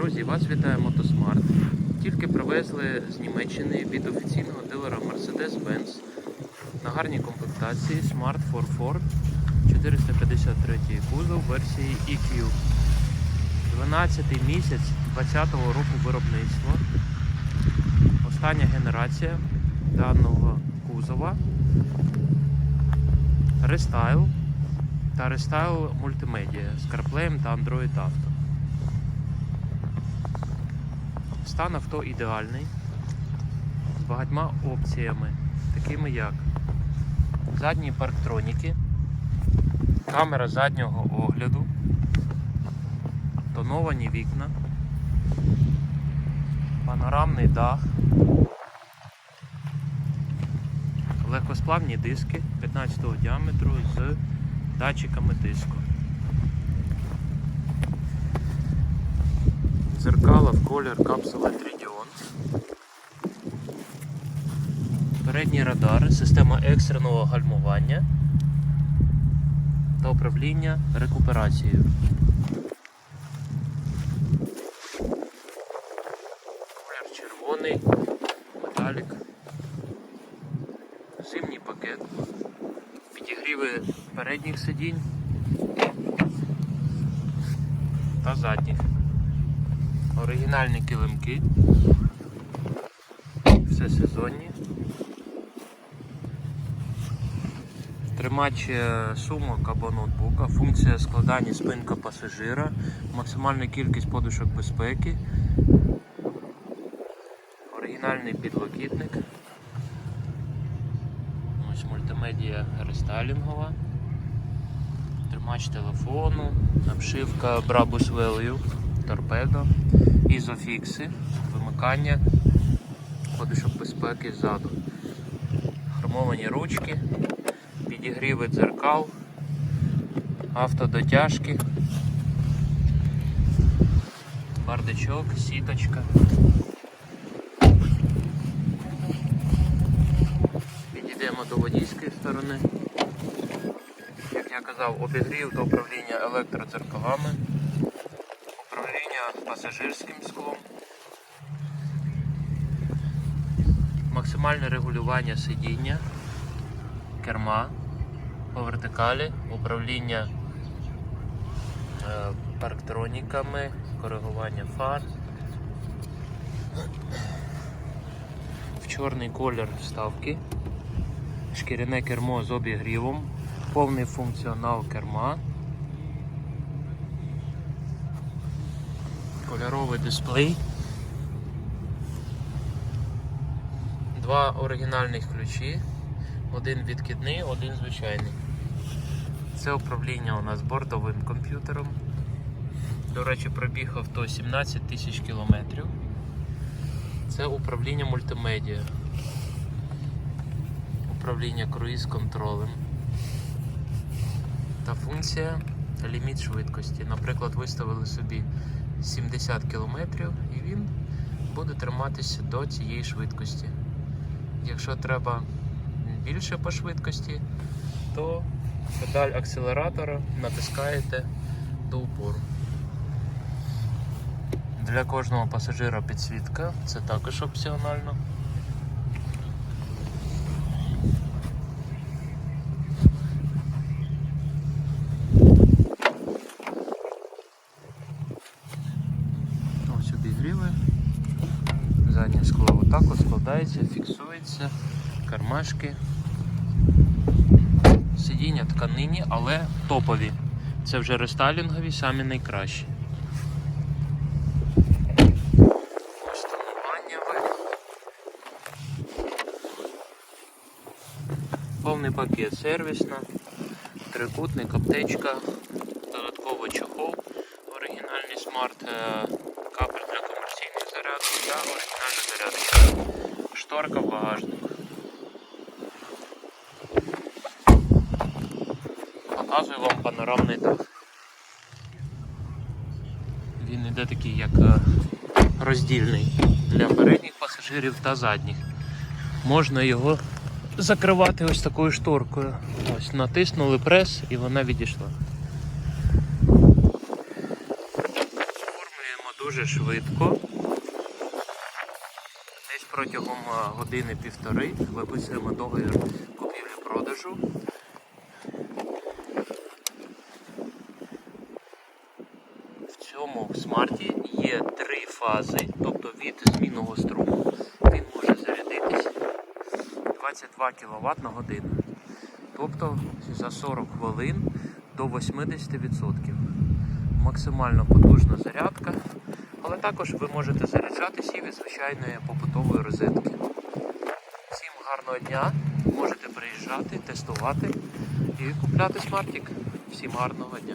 Друзі, вас вітає Мотосмарт. Тільки привезли з Німеччини від офіційного дилера Mercedes-Benz на гарній комплектації Smart 44 453 кузов версії EQ. 12 місяць 2020 року виробництва. Остання генерація даного кузова. Рестайл та рестайл мультимедіа з CarPlay та Android Auto. Стан авто ідеальний з багатьма опціями, такими як задні парктроніки, камера заднього огляду, тоновані вікна, панорамний дах, легкосплавні диски 15 діаметру з датчиками тиску. Зеркала в колір капсула Тридіон. Передній радар, система екстреного гальмування та управління рекуперацією. Колір червоний, металік, зимній пакет, підігріви передніх сидінь та задніх. Оригінальні килимки. Все сезонні. Тримач е, сумок або ноутбука, функція складання спинка пасажира, максимальна кількість подушок безпеки, оригінальний підлокітник. Ось мультимедіа рестайлінгова, тримач телефону, обшивка Brabus Value, торпедо, ізофікси, вимикання подушок безпеки ззаду, хромовані ручки, підігріви дзеркал, автодотяжки, бардачок, сіточка. Підійдемо до водійської сторони. Як я казав, обігрів та управління електродзеркалами, пасажирським склом, максимальне регулювання сидіння, керма по вертикалі, управління е, парктроніками, коригування фар. В чорний колір вставки, шкіряне кермо з обігрівом, повний функціонал керма, кольоровий дисплей, два оригінальних ключі, один відкидний, один звичайний. Це управління у нас бортовим комп'ютером. До речі, пробіг авто 17 тисяч кілометрів. Це управління мультимедіа. Управління круїз-контролем. Та функція ліміт швидкості. Наприклад, виставили собі 70 км і він буде триматися до цієї швидкості. Якщо треба більше по швидкості, то педаль акселератора натискаєте до упору. Для кожного пасажира підсвітка, це також опціонально. Отак от складається, фіксується, кармашки. Сидіння тканині, але топові. Це вже рестайлінгові, самі найкращі. Повний пакет сервісна, трикутник, аптечка, додатково чохол, оригінальний смарт та оригінальна зарядка. Шторка в. Показую вам панорамний дах. Він іде такий як е, роздільний для передніх пасажирів та задніх. Можна його закривати ось такою шторкою. Ось натиснули прес і вона відійшла. Оформлюємо дуже швидко. Протягом години-півтори виписуємо договір купівлі-продажу. В цьому смарті є три фази, тобто від змінного струму він може зарядитись 22 кВт на годину. Тобто за 40 хвилин до 80%. Максимально потужна зарядка, але також ви можете заряджатись і від звичайної побутової розетки. Всім гарного дня! Можете приїжджати, тестувати і купляти смартік. Всім гарного дня!